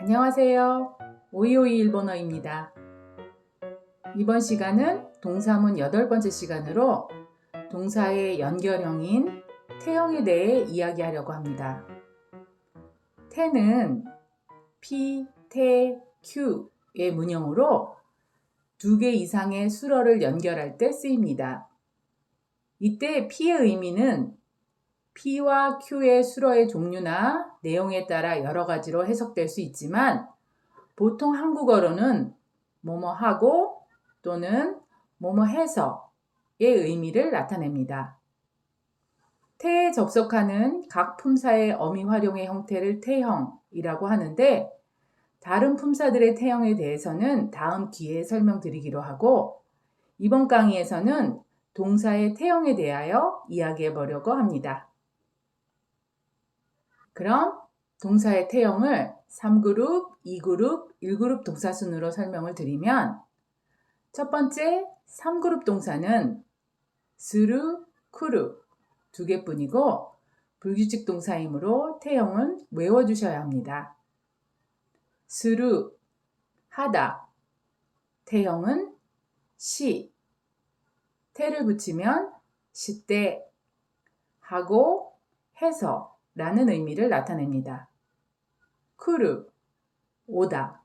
안녕하세요. 오이오이 일본어입니다. 이번 시간은 동사문 여덟 번째 시간으로 동사의 연결형인 태형에 대해 이야기하려고 합니다. 태는 P, 태, Q의 문형으로 두 개 이상의 수러를 연결할 때 쓰입니다. 이때 P의 의미는 P와 Q의 수러의 종류나 내용에 따라 여러 가지로 해석될 수 있지만 보통 한국어로는 뭐뭐 하고 또는 뭐뭐 해서의 의미를 나타냅니다. 태에 접속하는 각 품사의 어미 활용의 형태를 태형이라고 하는데 다른 품사들의 태형에 대해서는 다음 기회에 설명드리기로 하고 이번 강의에서는 동사의 태형에 대하여 이야기해 보려고 합니다. 그럼 동사의 태형을 3그룹, 2그룹, 1그룹 동사 순으로 설명을 드리면 첫 번째 3그룹 동사는 스루, 쿠루 두 개뿐이고 불규칙 동사이므로 태형은 외워주셔야 합니다. 스루, 하다, 태형은 시, 태를 붙이면 시때, 하고, 해서 라는 의미를 나타냅니다. 쿠르, 오다.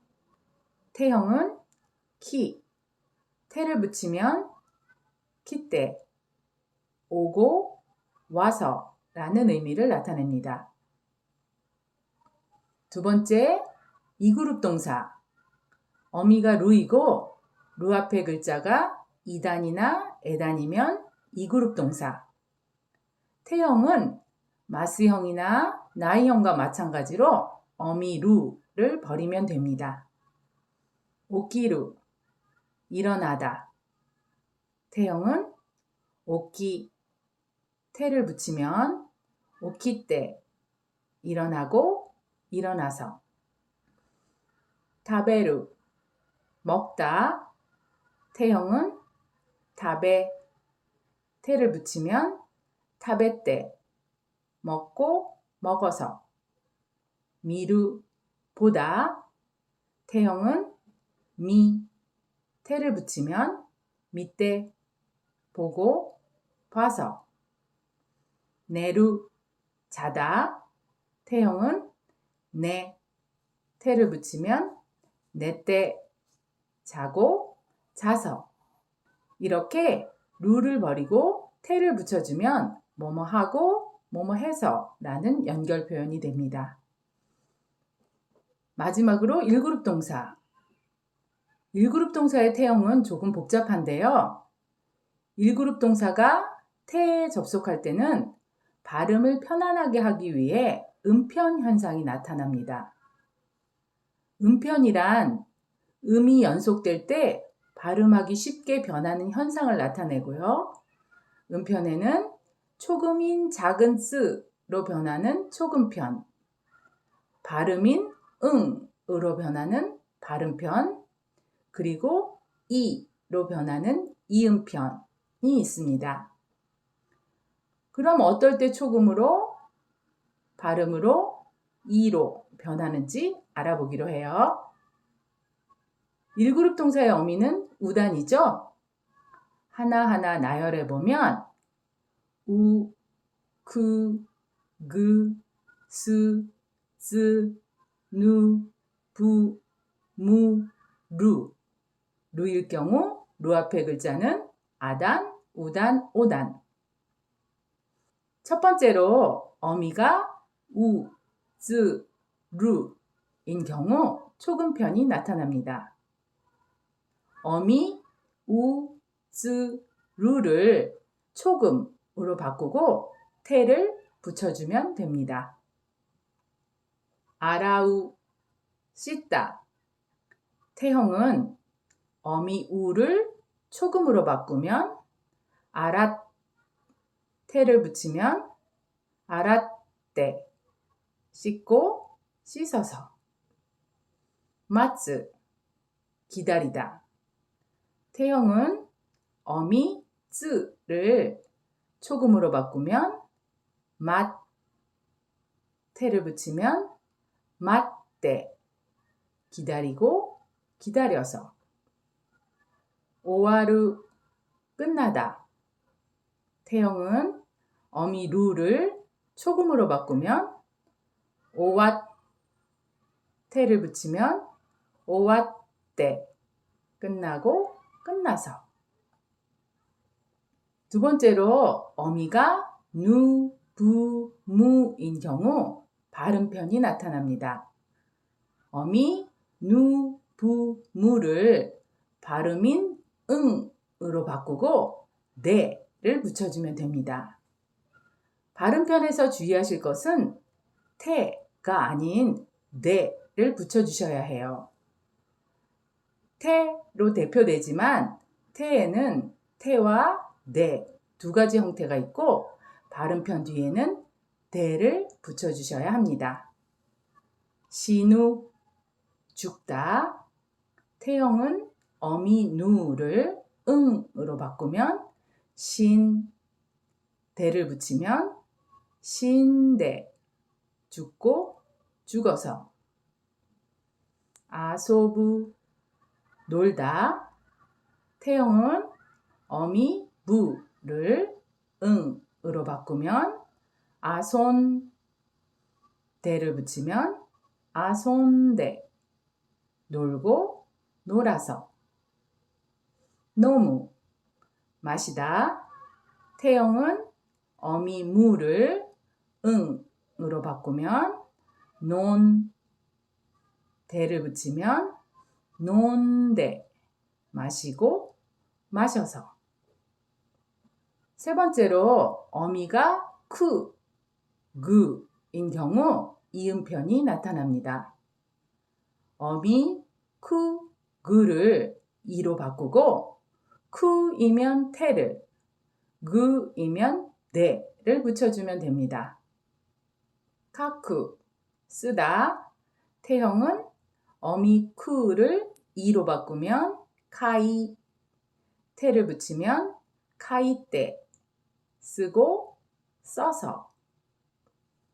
태형은 키, 태를 붙이면 키때, 오고, 와서 라는 의미를 나타냅니다. 두 번째, 이그룹 동사. 어미가 루이고, 루 앞에 글자가 이단이나 에단이면 이그룹 동사. 태형은 마스형이나 나이형과 마찬가지로 어미루를 버리면 됩니다. 오키루, 일어나다. 태형은 오키, 태를 붙이면 오키때, 일어나고, 일어나서. 타베루, 먹다. 태형은 타베, 태를 붙이면 타베때, 먹고 먹어서. 미루 보다 태형은 미 태를 붙이면 밑대 보고 봐서. 내루 자다 태형은 내 태를 붙이면 내때 자고 자서. 이렇게 루를 버리고 태를 붙여주면 뭐뭐 하고 뭐뭐 해서 라는 연결 표현이 됩니다. 마지막으로 1그룹 동사. 1그룹 동사의 태형은 조금 복잡한데요. 1그룹 동사가 태에 접속할 때는 발음을 편안하게 하기 위해 음편 현상이 나타납니다. 음편이란 음이 연속될 때 발음하기 쉽게 변하는 현상을 나타내고요. 음편에는 초금인 작은 쓰로 변하는 초금편, 발음인 응으로 변하는 발음편, 그리고 이로 변하는 이음편이 있습니다. 그럼 어떨 때 초금으로 발음으로 이로 변하는지 알아보기로 해요. 1그룹 동사의 어미는 우단이죠? 하나하나 나열해 보면 우, 그, 그, 스, 즈, 누, 부, 무, 루. 루일 경우 루 앞의 글자는 아단, 우단, 오단. 첫 번째로 어미가 우, 즈, 루인 경우 초금편이 나타납니다. 어미 우, 즈, 루를 초금 으로 바꾸고 태를 붙여주면 됩니다. 아라우, 씻다. 태형은 어미 우를 초금으로 바꾸면 아랏, 태를 붙이면 아랏때, 씻고 씻어서. 마츠, 기다리다. 태형은 어미 쯔를 초금으로 바꾸면 맛, 태를 붙이면 맛때, 기다리고 기다려서. 오와루 끝나다. 태형은 어미 루를 초금으로 바꾸면 오왓 테를 붙이면 오왓 때 끝나고 끝나서 두 번째로 어미가 누, 부, 무인 경우 발음편이 나타납니다. 어미 누, 부, 무를 발음인 응으로 바꾸고 네를 붙여주면 됩니다. 발음편에서 주의하실 것은 태가 아닌 네를 붙여주셔야 해요. 태로 대표되지만 태에는 태와 네. 두 가지 형태가 있고 발음편 뒤에는 대를 붙여주셔야 합니다. 신우 죽다. 태형은 어미 누를 응으로 바꾸면 신 대를 붙이면 신대. 죽고 죽어서. 아소부 놀다. 태형은 어미 부를 응으로 바꾸면 아손 대를 붙이면 아손대. 놀고 놀아서. 너무. 마시다. 태형은 어미 무를 응으로 바꾸면 논 대를 붙이면 논대. 마시고 마셔서 세 번째로 어미가 크, 그인 경우 이음편이 나타납니다. 어미 크, 그를 이로 바꾸고 크이면 태를, 그이면 네를 붙여주면 됩니다. 카크 쓰다 태형은 어미 크를 이로 바꾸면 카이 태를 붙이면 카이때 쓰고 써서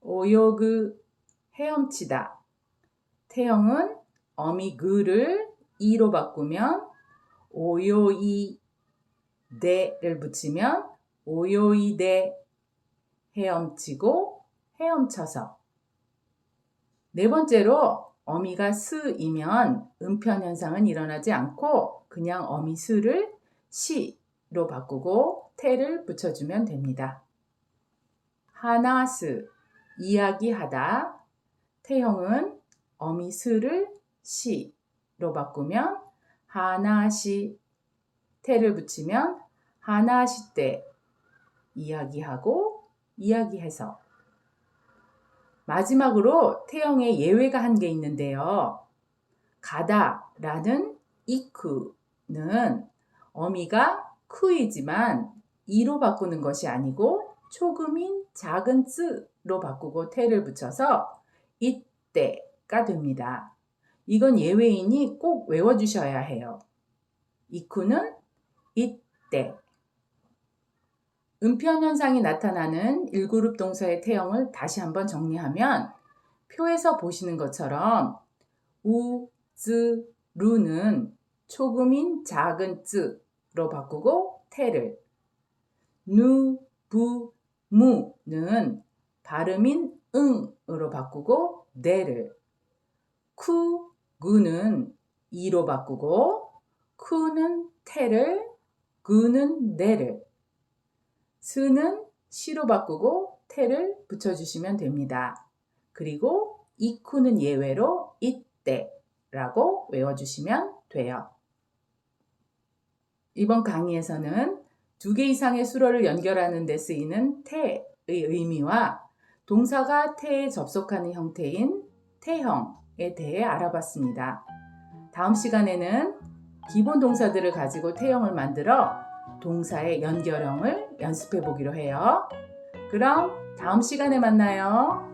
오요그 헤엄치다. 태형은 어미 그를 이로 바꾸면 오요이 대를 붙이면 오요이 대 헤엄치고 헤엄쳐서. 네 번째로 어미가 스이면 음편 현상은 일어나지 않고 그냥 어미 스를 시 로 바꾸고 태를 붙여주면 됩니다. 하나스 이야기하다 태형은 어미 스를 시로 바꾸면 하나시 태를 붙이면 하나시 때 이야기하고 이야기해서 마지막으로 태형의 예외가 한게 있는데요. 가다라는 이크는 어미가 크이지만 이로 바꾸는 것이 아니고 초금인 작은 쯔로 바꾸고 태를 붙여서 이때가 됩니다. 이건 예외이니 꼭 외워주셔야 해요. 이쿠는 이때. 음편 현상이 나타나는 1그룹 동사의 태형을 다시 한번 정리하면 표에서 보시는 것처럼 우, 즈, 루는 초금인 작은 쯔 로 바꾸고 태를 누, 부, 무는 발음인 응으로 바꾸고 네를 쿠, 구는 이로 바꾸고 쿠는 태를 구는 네를 스는 시로 바꾸고 태를 붙여주시면 됩니다. 그리고 이쿠는 예외로 이때라고 외워주시면 돼요. 이번 강의에서는 두 개 이상의 수로를 연결하는 데 쓰이는 태의 의미와 동사가 태에 접속하는 형태인 태형에 대해 알아봤습니다. 다음 시간에는 기본 동사들을 가지고 태형을 만들어 동사의 연결형을 연습해 보기로 해요. 그럼 다음 시간에 만나요.